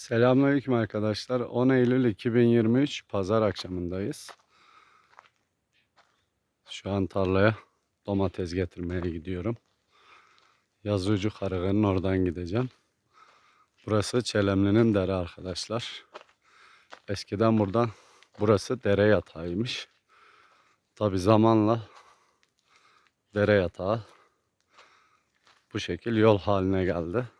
Selamünaleyküm arkadaşlar. 10 Eylül 2023 Pazar akşamındayız. Şu an tarlaya domates getirmeye gidiyorum. Yazıcı Karagı'nın oradan gideceğim. Burası Çelemli'nin dere arkadaşlar. Eskiden buradan burası dere yatağıymış. Tabi zamanla dere yatağı bu şekil yol haline geldi.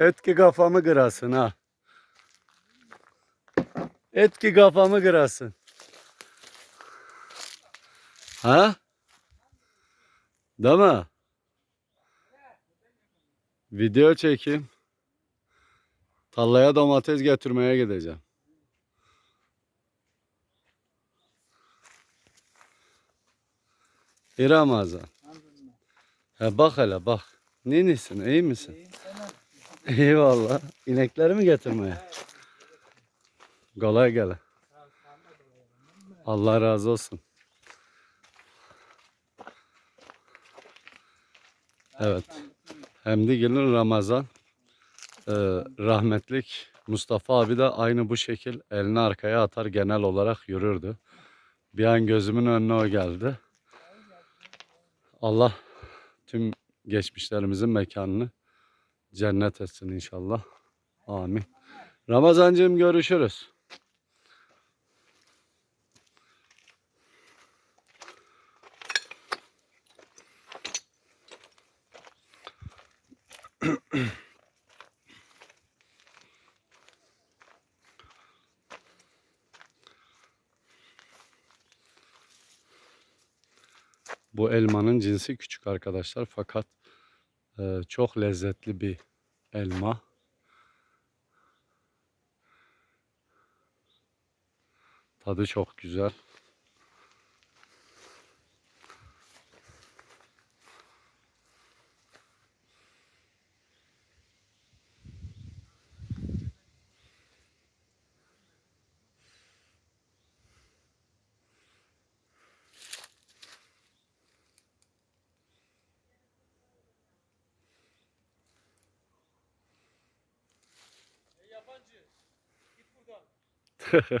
Etki kafamı kırasın ha. Etki kafamı kırasın. Ha? Değil mi? Video çekeyim. Tarlaya domates getirmeye gideceğim. İyi Ramazan. He bak hele bak. Ninisin iyi misin? Eyvallah. İnekleri mi getirmeye? Kolay gele. Allah razı olsun. Evet. Hemdi gelin Ramazan. Ee, rahmetlik Mustafa abi de aynı bu şekil elini arkaya atar genel olarak yürürdü. Bir an gözümün önüne o geldi. Allah tüm geçmişlerimizin mekanını cennet etsin inşallah. Amin. Ramazancığım görüşürüz. Bu elmanın cinsi küçük arkadaşlar fakat e, çok lezzetli bir elma. Tadı çok güzel. Yabancı. Git buradan.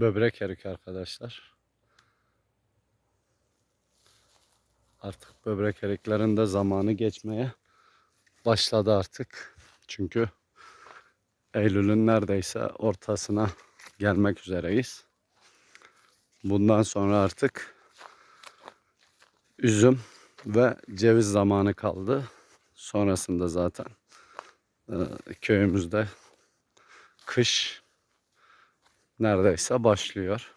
Böbrek erik arkadaşlar. Artık böbrek eriklerin de zamanı geçmeye başladı artık. Çünkü Eylül'ün neredeyse ortasına gelmek üzereyiz. Bundan sonra artık üzüm ve ceviz zamanı kaldı. Sonrasında zaten e, köyümüzde kış neredeyse başlıyor.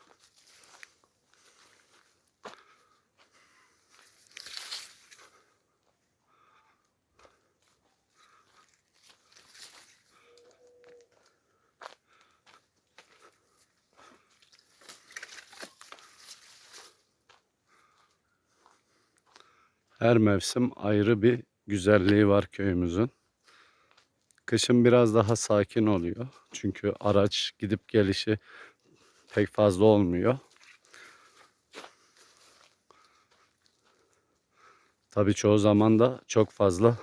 Her mevsim ayrı bir güzelliği var köyümüzün. Kışın biraz daha sakin oluyor. Çünkü araç gidip gelişi pek fazla olmuyor. Tabii çoğu zaman da çok fazla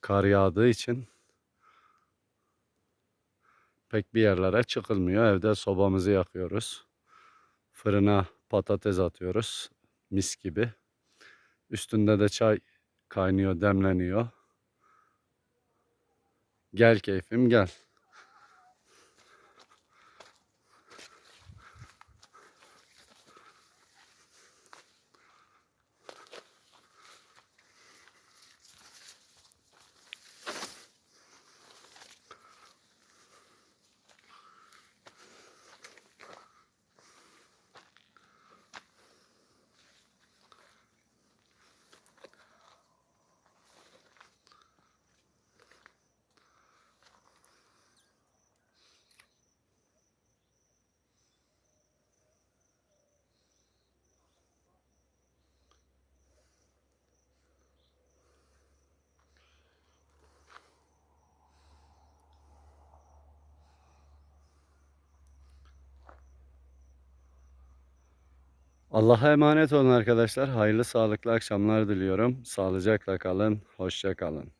kar yağdığı için pek bir yerlere çıkılmıyor. Evde sobamızı yakıyoruz. Fırına patates atıyoruz. Mis gibi. Üstünde de çay kaynıyor, demleniyor. Gel keyfim gel. Allah'a emanet olun arkadaşlar. Hayırlı sağlıklı akşamlar diliyorum. Sağlıcakla kalın. Hoşça kalın.